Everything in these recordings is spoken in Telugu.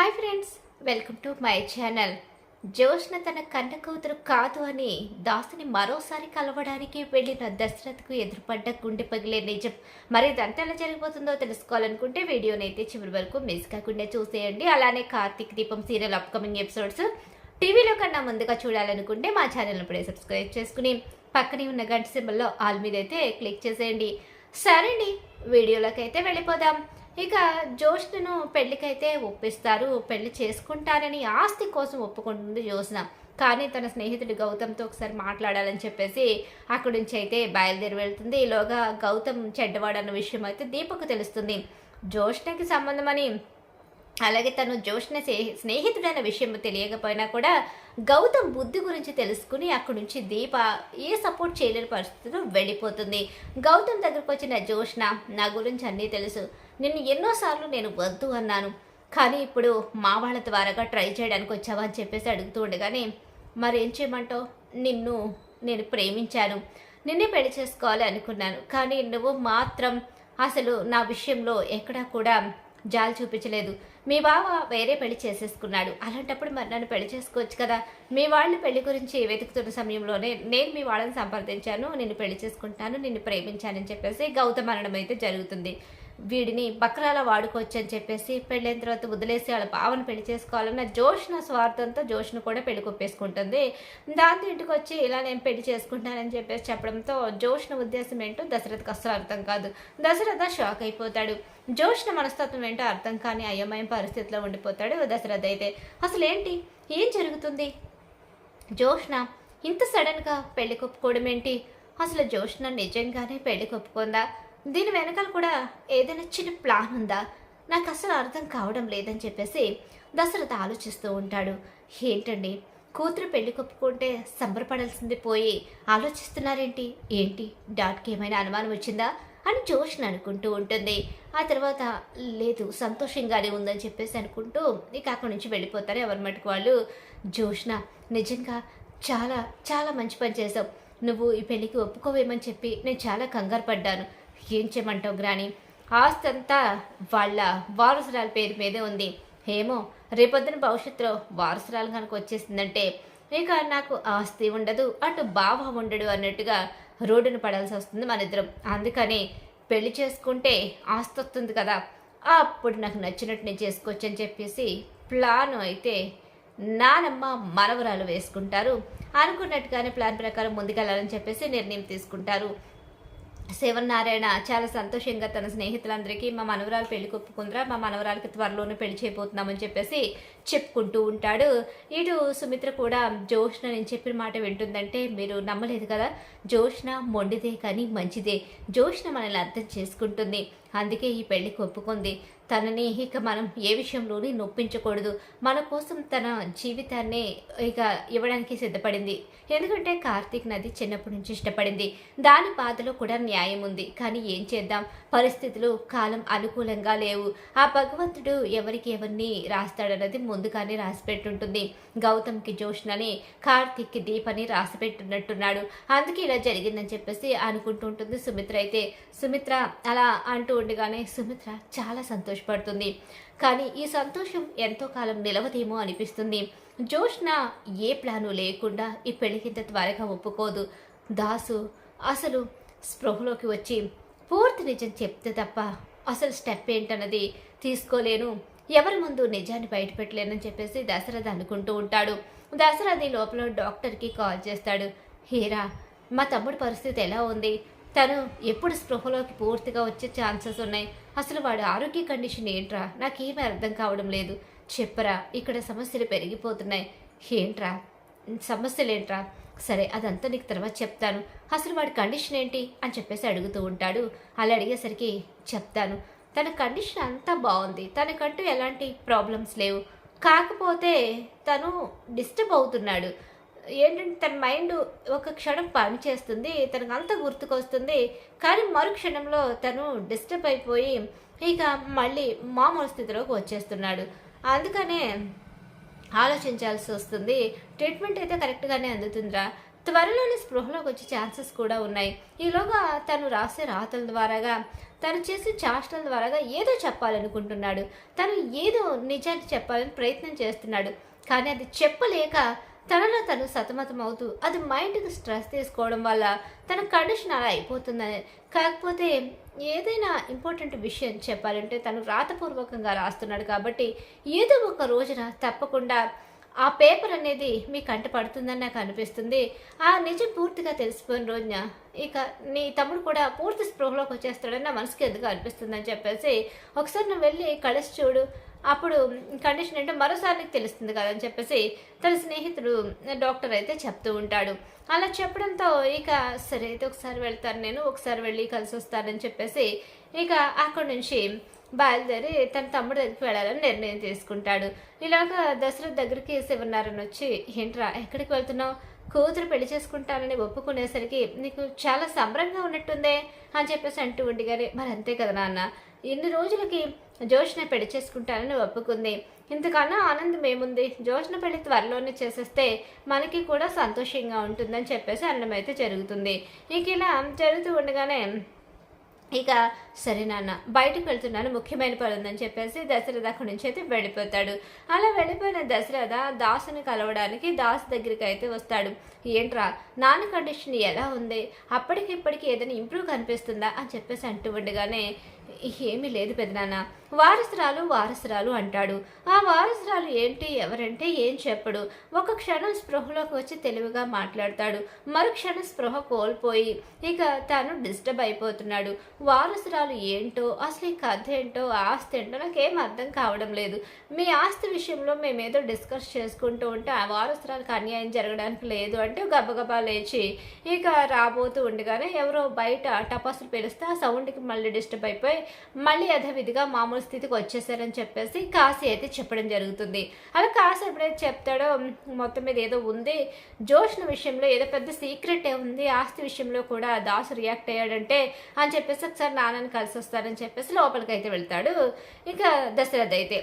Hi friends welcome to my channel Joshna తన కన్న కూతురు కాదు అని దాసుని మరోసారి కలవడానికి వెళ్ళిన దశరథ్కు ఎదురుపడ్డ గుండె పగిలే నిజం. మరి ఇదంతా ఎలా జరిగిపోతుందో తెలుసుకోవాలనుకుంటే వీడియోని అయితే చివరి వరకు మిస్ కాకుండా చూసేయండి. అలానే కార్తీక్ దీపం సీరియల్ అప్కమింగ్ ఎపిసోడ్స్ టీవీలో కన్నా ముందుగా చూడాలనుకుంటే మా ఛానల్ ఇప్పుడే సబ్స్క్రైబ్ చేసుకుని పక్కనే ఉన్న గంట సింబల్లో ఆల్ మీద అయితే క్లిక్ చేసేయండి. సరే అండి వీడియోలోకి అయితే వెళ్ళిపోదాం. ఇక జోష్ను పెళ్ళికైతే ఒప్పిస్తారు. పెళ్ళి చేసుకుంటారని ఆస్తి కోసం ఒప్పుకుంటుంది జోష్న కానీ తన స్నేహితుడు గౌతమ్తో ఒకసారి మాట్లాడాలని చెప్పేసి అక్కడి నుంచి అయితే బయలుదేరి వెళ్తుంది. ఈలోగా గౌతమ్ చెడ్డవాడన్న విషయం అయితే దీపకు తెలుస్తుంది. జ్యోష్ణకి సంబంధమని అలాగే తను జ్యోష్ణ స్నేహితుడైన విషయం తెలియకపోయినా కూడా గౌతమ్ బుద్ధి గురించి తెలుసుకుని అక్కడి నుంచి దీప ఏ సపోర్ట్ చేయలేని పరిస్థితిలో వెళ్ళిపోతుంది. గౌతమ్ దగ్గరకు వచ్చిన జ్యోష్ణ నా గురించి అన్నీ తెలుసు. నిన్ను ఎన్నోసార్లు నేను వద్దు అన్నాను. కానీ ఇప్పుడు మా వాళ్ళ ద్వారాగా ట్రై చేయడానికి వచ్చావా అని చెప్పేసి అడుగుతూ ఉండగానే మరేం చేయమంటావు? నిన్ను నేను ప్రేమించాను. నిన్నే పెళ్ళి చేసుకోవాలి అనుకున్నాను. కానీ నువ్వు మాత్రం అసలు నా విషయంలో ఎక్కడా కూడా జాలి చూపించలేదు. మీ బావ వేరే పెళ్ళి చేసేసుకున్నాడు. అలాంటప్పుడు మరి నన్ను పెళ్ళి చేసుకోవచ్చు కదా? మీ వాళ్ళు పెళ్ళి గురించి వెతుకుతున్న సమయంలోనే నేను మీ వాళ్ళని సంప్రదించాను నిన్ను పెళ్ళి చేసుకుంటాను నిన్ను ప్రేమించానని చెప్పేసి గౌతమ్ అనడం అయితే జరుగుతుంది. వీడిని బక్రాల వాడుకోవచ్చు అని చెప్పేసి పెళ్ళైన తర్వాత వదిలేసి వాళ్ళ బావను పెళ్ళి చేసుకోవాలన్న జోష్న స్వార్థంతో జోష్ను కూడా పెళ్ళి కొప్పేసుకుంటుంది. దాంతో ఇంటికి వచ్చి ఇలా నేను పెళ్ళి చేసుకుంటానని చెప్పేసి చెప్పడంతో జోష్న ఉద్దేశం ఏంటో దశరథకు అస్సలు అర్థం కాదు. దశరథ షాక్ అయిపోతాడు. జోష్న మనస్తత్వం ఏంటో అర్థం కాని అయోమయం పరిస్థితిలో ఉండిపోతాడు దశరథ అయితే. అసలు ఏంటి ఏం జరుగుతుంది? జోష్న ఇంత సడన్గా పెళ్ళి కొప్పుకోవడం ఏంటి అసలు జోష్న నిజంగానే పెళ్ళి కొప్పుకుందా? దీని వెనకాల కూడా ఏదైనా చిన్న ప్లాన్ ఉందా? నాకు అసలు అర్థం కావడం లేదని చెప్పేసి దశరథ ఆలోచిస్తూ ఉంటాడు. ఏంటండి? కూతురు పెళ్ళి కొప్పుకుంటే సంబరపడాల్సింది పోయి ఆలోచిస్తున్నారేంటి? ఏంటి? డాట్కి ఏమైనా అనుమానం వచ్చిందా? అని జోష్ని అనుకుంటూ ఉంటుంది. ఆ తర్వాత లేదు సంతోషంగానే ఉందని చెప్పేసి అనుకుంటూ ఇక అక్కడి నుంచి వెళ్ళిపోతారు ఎవరి మటుకు వాళ్ళు. జోష్న నిజంగా చాలా చాలా మంచి పని చేసావు నువ్వు ఈ పెళ్ళికి ఒప్పుకోవేమని చెప్పి నేను చాలా కంగారు పడ్డాను. ఏం చేయమంటావు గ్రాని. ఆస్తి అంతా వాళ్ళ వారసురాల పేరు మీదే ఉంది. ఏమో రేపొద్దున భవిష్యత్తులో వారసురాలు కనుక వచ్చేసిందంటే ఇక నాకు ఆస్తి ఉండదు అటు బావ ఉండడు అన్నట్టుగా రోడ్డును పడాల్సి వస్తుంది మన ఇద్దరం అందుకని పెళ్ళి చేసుకుంటే ఆస్తి వస్తుంది కదా. అప్పుడు నాకు నచ్చినట్టు నేను చేసుకోవచ్చు అని చెప్పేసి ప్లాన్ అయితే నానమ్మ మనవరాలు వేసుకుంటారు. అనుకున్నట్టుగానే ప్లాన్ ప్రకారం ముందుకెళ్ళాలని చెప్పేసి నిర్ణయం తీసుకుంటారు. శివనారాయణ చాలా సంతోషంగా తన స్నేహితులందరికీ మా మనవరాలు పెళ్ళి కొప్పుకుందిరా మా మనవరాలకి త్వరలోనే పెళ్ళి చేయబోతున్నామని చెప్పేసి చెప్పుకుంటూ ఉంటాడు. ఇటు సుమిత్ర కూడా జోష్న నేను చెప్పిన మాట వింటుందంటే మీరు నమ్మలేదు కదా? జోష్న మొండిదే కానీ మంచిదే. జోష్న మనల్ని అర్థం చేసుకుంటుంది. అందుకే ఈ పెళ్ళికి ఒప్పుకుంది తనని ఇక మనం ఏ విషయంలోని నొప్పించకూడదు. మన కోసం తన జీవితాన్ని ఇక ఇవ్వడానికి సిద్ధపడింది. ఎందుకంటే కార్తీక్ నది చిన్నప్పటి నుంచి ఇష్టపడింది. దాని బాధలో కూడా న్యాయం ఉంది. కానీ ఏం చేద్దాం? పరిస్థితులు కాలం అనుకూలంగా లేవు. ఆ భగవంతుడు ఎవరికి ఎవరిని రాస్తాడన్నది ముందుగానే రాసిపెట్టుంటుంది. గౌతమ్కి జోష్నని కార్తీక్కి దీపని రాసిపెట్టున్నట్టున్నాడు అందుకే ఇలా జరిగిందని చెప్పేసి అనుకుంటుంటుంది సుమిత్ర అయితే. సుమిత్ర అలా అంటూ ఉండగానే సుమిత్ర చాలా సంతోషం. సంతోషపడుతుంది. కానీ ఈ సంతోషం ఎంతో కాలం నిలవదేమో అనిపిస్తుంది. జోష్న ఏ ప్లాను లేకుండా ఈ పెళ్ళికింత త్వరగా ఒప్పుకోదు. దాసు అసలు స్పృహలోకి వచ్చి పూర్తి నిజం చెప్తే తప్ప అసలు స్టెప్ ఏంటన్నది తీసుకోలేను. ఎవరి ముందు నిజాన్ని బయటపెట్టలేనని చెప్పేసి దశరథ అనుకుంటూ ఉంటాడు. దశరథి లోపల డాక్టర్కి కాల్ చేస్తాడు. హీరా మా తమ్ముడి పరిస్థితి ఎలా ఉంది? తను ఎప్పుడు స్పృహలోకి పూర్తిగా వచ్చే ఛాన్సెస్ ఉన్నాయి. అసలు వాడి ఆరోగ్య కండిషన్ ఏంట్రా? నాకేమీ అర్థం కావడం లేదు. చెప్పరా ఇక్కడ సమస్యలు పెరిగిపోతున్నాయి. ఏంట్రా? సమస్యలేంట్రా? సరే అదంతా నీకు తర్వాత చెప్తాను. అసలు వాడి కండిషన్ ఏంటి? అని చెప్పేసి అడుగుతూ ఉంటాడు. అలా అడిగేసరికి చెప్తాను. తన కండిషన్ అంతా బాగుంది. తనకంటూ ఎలాంటి ప్రాబ్లమ్స్ లేవు. కాకపోతే తను డిస్టర్బ్ అవుతున్నాడు. ఏంటంటే తన మైండ్ ఒక క్షణం పనిచేస్తుంది తనకు అంత గుర్తుకొస్తుంది. కానీ మరుక్షణంలో తను డిస్టర్బ్ అయిపోయి ఇక మళ్ళీ మామూలు స్థితిలోకి వచ్చేస్తున్నాడు. అందుకనే ఆలోచించాల్సి వస్తుంది. ట్రీట్మెంట్ అయితే కరెక్ట్గానే అందుతుందిరా. త్వరలోనే స్పృహలోకి వచ్చే ఛాన్సెస్ కూడా ఉన్నాయి. ఈలోగా తను రాసే రాతల ద్వారాగా తను చేసే చాష్టల ద్వారాగా ఏదో చెప్పాలనుకుంటున్నాడు. తను ఏదో నిజాన్ని చెప్పాలని ప్రయత్నం చేస్తున్నాడు. కానీ అది చెప్పలేక తనలో తను సతమతం అవుతూ అది మైండ్కి స్ట్రెస్ తీసుకోవడం వల్ల తన కండిషన్ అలా అయిపోతుందని. కాకపోతే ఏదైనా ఇంపార్టెంట్ విషయం చెప్పాలంటే తను రాతపూర్వకంగా రాస్తున్నాడు కాబట్టి ఏదో ఒక రోజున తప్పకుండా ఆ పేపర్ అనేది మీ కంట పడుతుందని నాకు అనిపిస్తుంది. ఆ నిజం పూర్తిగా తెలిసిపోయిన రోజున ఇక నీ తమ్ముడు కూడా పూర్తి స్పృహలోకి వచ్చేస్తాడని నా మనసుకి ఎందుకు అనిపిస్తుందని చెప్పేసి ఒకసారి నువ్వు వెళ్ళి కలిసి చూడు. అప్పుడు కండిషన్ ఏంటో మరోసారి నీకు తెలుస్తుంది కదా అని చెప్పేసి తన స్నేహితుడు డాక్టర్ అయితే చెప్తూ ఉంటాడు. అలా చెప్పడంతో ఇక సరే అయితే ఒకసారి వెళ్తాను నేను ఒకసారి వెళ్ళి కలిసి వస్తానని చెప్పేసి ఇక అక్కడి నుంచి బయలుదేరి తన తమ్ముడు దగ్గరికి వెళ్ళాలని నిర్ణయం తీసుకుంటాడు. ఇలాగా దశరథ్ దగ్గరికి శివనారాయణ వచ్చి ఏంట్రా ఎక్కడికి వెళ్తున్నావు? కూతురు పెళ్ళి చేసుకుంటానని ఒప్పుకునేసరికి నీకు చాలా సంబరంగా ఉన్నట్టుందే అని చెప్పేసి అంటూ ఉండి గారి మరి అంతే కదా నాన్న ఇన్ని రోజులకి జోష్ని పెళ్ళి చేసుకుంటానని ఒప్పుకుంది. ఇంతకన్నా ఆనందం ఏముంది? జోష్న పెళ్ళి త్వరలోనే చేసేస్తే మనకి కూడా సంతోషంగా ఉంటుందని చెప్పేసి అన్నం అయితే జరుగుతుంది. ఇక ఇలా జరుగుతూ ఉండగానే ఇక సరే నాన్న బయటకు వెళ్తున్నాను ముఖ్యమైన పని ఉందని చెప్పేసి దశరథ అక్కడి నుంచి అయితే వెళ్ళిపోతాడు. అలా వెళ్ళిపోయిన దశరథ దాసుని కలవడానికి దాసు దగ్గరికి అయితే వస్తాడు. ఏంట్రా నాన్న కండిషన్ ఎలా ఉంది? అప్పటికి ఇప్పటికి ఏదైనా ఇంప్రూవ్ కనిపిస్తుందా? అని చెప్పేసి అంటూ ఉండగానే ఏమీ లేదు పెద్దనాన్న వారసురాలు వారసురాలు అంటాడు. ఆ వారసురాలు ఏంటి? ఎవరంటే ఏం చెప్పడు. ఒక క్షణం స్పృహలోకి వచ్చి తెలివిగా మాట్లాడతాడు. మరు క్షణం స్పృహ కోల్పోయి ఇక తను డిస్టర్బ్ అయిపోతున్నాడు. వారసురాలు ఏంటో అసలు ఈ కథ ఏంటో ఆస్తి ఏంటో నాకేం అర్థం కావడం లేదు. మీ ఆస్తి విషయంలో మేమేదో డిస్కస్ చేసుకుంటూ ఉంటే ఆ వారసురాలకు అన్యాయం జరగడానికి లేదు అంటే గబగబా లేచి ఇక రాబోతూ ఉండగానే ఎవరో బయట టపాసులు పిలిస్తే ఆ సౌండ్కి మళ్ళీ డిస్టర్బ్ అయిపోయి మళ్ళీ యథావిధిగా మామూలు స్థితికి వచ్చేసారని చెప్పేసి కాశీ అయితే చెప్పడం జరుగుతుంది. అలా కాశీ ఎప్పుడైతే చెప్తాడో మొత్తం మీద ఏదో ఉంది. జోష్న విషయంలో ఏదో పెద్ద సీక్రెట్ ఏ ఉంది. ఆస్తి విషయంలో కూడా దాసు రియాక్ట్ అయ్యాడంటే అని చెప్పేసి ఒకసారి నాన్నని కలిసి వస్తారని చెప్పేసి లోపలికి అయితే వెళ్తాడు. ఇంకా దశరథ అయితే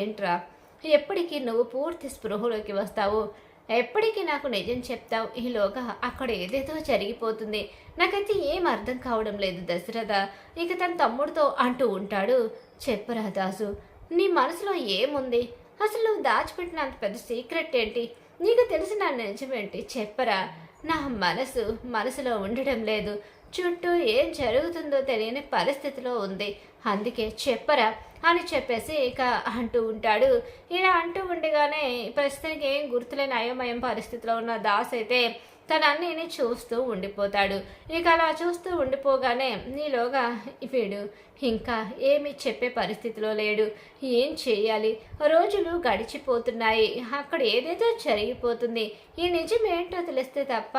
ఏంట్రా ఎప్పటికీ నువ్వు పూర్తి స్పృహలోకి వస్తావు? ఎప్పటికీ నాకు నిజం చెప్తావు? ఈలోగా అక్కడ ఏదేదో జరిగిపోతుంది. నాకైతే ఏం అర్థం కావడం లేదు దశరథ. ఇక తన తమ్ముడితో అంటూ ఉంటాడు. చెప్పురా దాసు నీ మనసులో ఏముంది? అసలు నువ్వు దాచిపెట్టిన అంత పెద్ద సీక్రెట్ ఏంటి? నీకు తెలిసిన నిజమేంటి చెప్పరా. నా మనసు మనసులో ఉండడం లేదు. చుట్టూ ఏం జరుగుతుందో తెలియని పరిస్థితిలో ఉంది. అందుకే చెప్పరా అని చెప్పేసి ఇక అంటూ ఉంటాడు. ఇలా అంటూ ఉండగానే ప్రస్తుతానికి ఏం గుర్తులేని అయోమయం పరిస్థితిలో ఉన్న దాస్ అయితే తన అన్నిని చూస్తూ ఉండిపోతాడు. ఇక అలా చూస్తూ ఉండిపోగానే నీలోగా వీడు ఇంకా ఏమి చెప్పే పరిస్థితిలో లేడు. ఏం చేయాలి? రోజులు గడిచిపోతున్నాయి. అక్కడ ఏదేదో జరిగిపోతుంది. ఈ నిజం ఏంటో తెలిస్తే తప్ప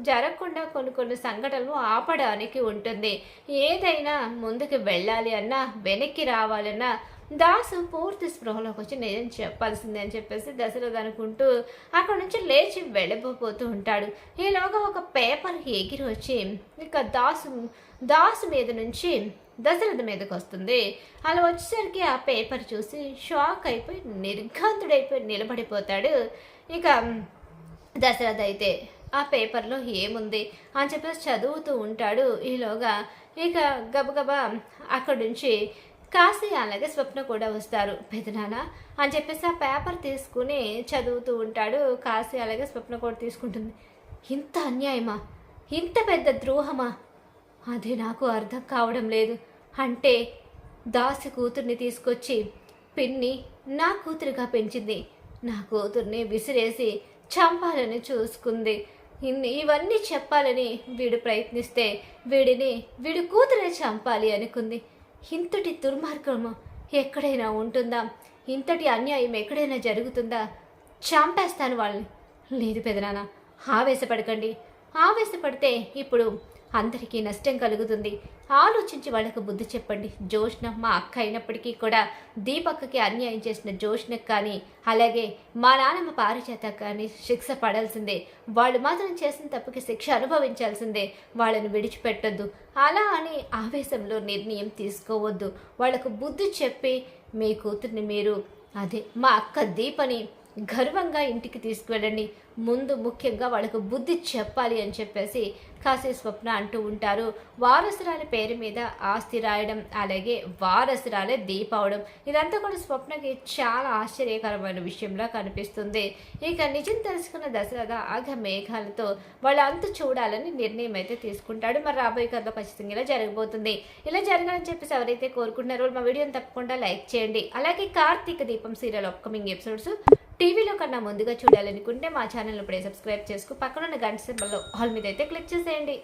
జరగకుండా కొన్ని కొన్ని సంఘటనలు ఆపడానికి ఉంటుంది. ఏదైనా ముందుకు వెళ్ళాలి అన్నా వెనక్కి రావాలన్నా దాసు పూర్తి స్పృహలోకి వచ్చి నేను చెప్పాల్సిందే అని చెప్పేసి దశరథ అనుకుంటూ అక్కడ నుంచి లేచి వెళ్ళబోతూ ఉంటాడు. ఈలోగా ఒక పేపర్ ఎగిరి వచ్చి ఇక దాసు దాసు మీద నుంచి దశరథ మీదకి వస్తుంది. అలా వచ్చేసరికి ఆ పేపర్ చూసి షాక్ అయిపోయి నిర్ఘాంతుడైపోయి నిలబడిపోతాడు. ఇక దశరథ అయితే ఆ పేపర్లో ఏముంది అని చెప్పేసి చదువుతూ ఉంటాడు. ఈలోగా ఇక గబగబా అక్కడి నుంచి కాశీ అలాగే స్వప్న కూడా వస్తారు. పెదనాన్న అని చెప్పేసి ఆ పేపర్ తీసుకుని చదువుతూ ఉంటాడు. కాశీ అలాగే స్వప్న కూడా తీసుకుంటుంది. ఇంత అన్యాయమా? ఇంత పెద్ద ద్రోహమా? అది నాకు అర్థం కావడం లేదు. అంటే దాసి కూతుర్ని తీసుకొచ్చి పిన్ని నా కూతురుగా పెంచింది. నా కూతుర్ని విసిరేసి చంపాలని చూసుకుంది. ఇన్ని ఇవన్నీ చెప్పాలని వీడు ప్రయత్నిస్తే వీడిని వీడి కూతురే చంపాలి అనుకుంది. ఇంతటి దుర్మార్గము ఎక్కడైనా ఉంటుందా? ఇంతటి అన్యాయం ఎక్కడైనా జరుగుతుందా? చంపేస్తాను వాళ్ళని. లేదు పెదనాన్న ఆవేశపడకండి. ఆవేశపడితే ఇప్పుడు అందరికీ నష్టం కలుగుతుంది. ఆలోచించి వాళ్ళకు బుద్ధి చెప్పండి. జోష్ణ మా అక్క అయినప్పటికీ కూడా దీపక్కకి అన్యాయం చేసిన జోష్ణకు కానీ అలాగే మా నాన్నమ్మ పారిచేత కానీ శిక్ష పడాల్సిందే. వాళ్ళు మాత్రం చేసిన తప్పుకి శిక్ష అనుభవించాల్సిందే. వాళ్ళని విడిచిపెట్టొద్దు. అలా అని ఆవేశంలో నిర్ణయం తీసుకోవద్దు. వాళ్ళకు బుద్ధి చెప్పి మీ కూతుర్ని మీరు అదే మా అక్క దీపని గర్వంగా ఇంటికి తీసుకువెళ్ళండి. ముందు ముఖ్యంగా వాళ్ళకు బుద్ధి చెప్పాలి అని చెప్పేసి కాశీ స్వప్న అంటూ ఉంటారు. వారసురాలి పేరు మీద ఆస్తి రాయడం అలాగే వారసురాలే దీపవడం ఇదంతా కూడా స్వప్నకి చాలా ఆశ్చర్యకరమైన విషయంలా కనిపిస్తుంది. ఇక నిజం తెలుసుకున్న దశరథ ఆగ మేఘాలతో వాళ్ళ అంతు చూడాలని నిర్ణయం అయితే తీసుకుంటాడు. మరి రాబోయే కథలో ఖచ్చితంగా ఇలా జరగబోతుంది. ఇలా జరగాలని చెప్పేసి ఎవరైతే కోరుకుంటున్నారో మా వీడియోని తప్పకుండా లైక్ చేయండి. అలాగే కార్తీక దీపం సీరియల్ అప్కమింగ్ ఎపిసోడ్స్ టీవీలో కన్నా ముందుగా చూడాలనుకుంటే మా ఛానల్ ఇప్పుడే సబ్స్క్రైబ్ చేసుకు పక్కన ఉన్న గంట సింబల్లో హాల్ మీద అయితే క్లిక్ చేసేయండి.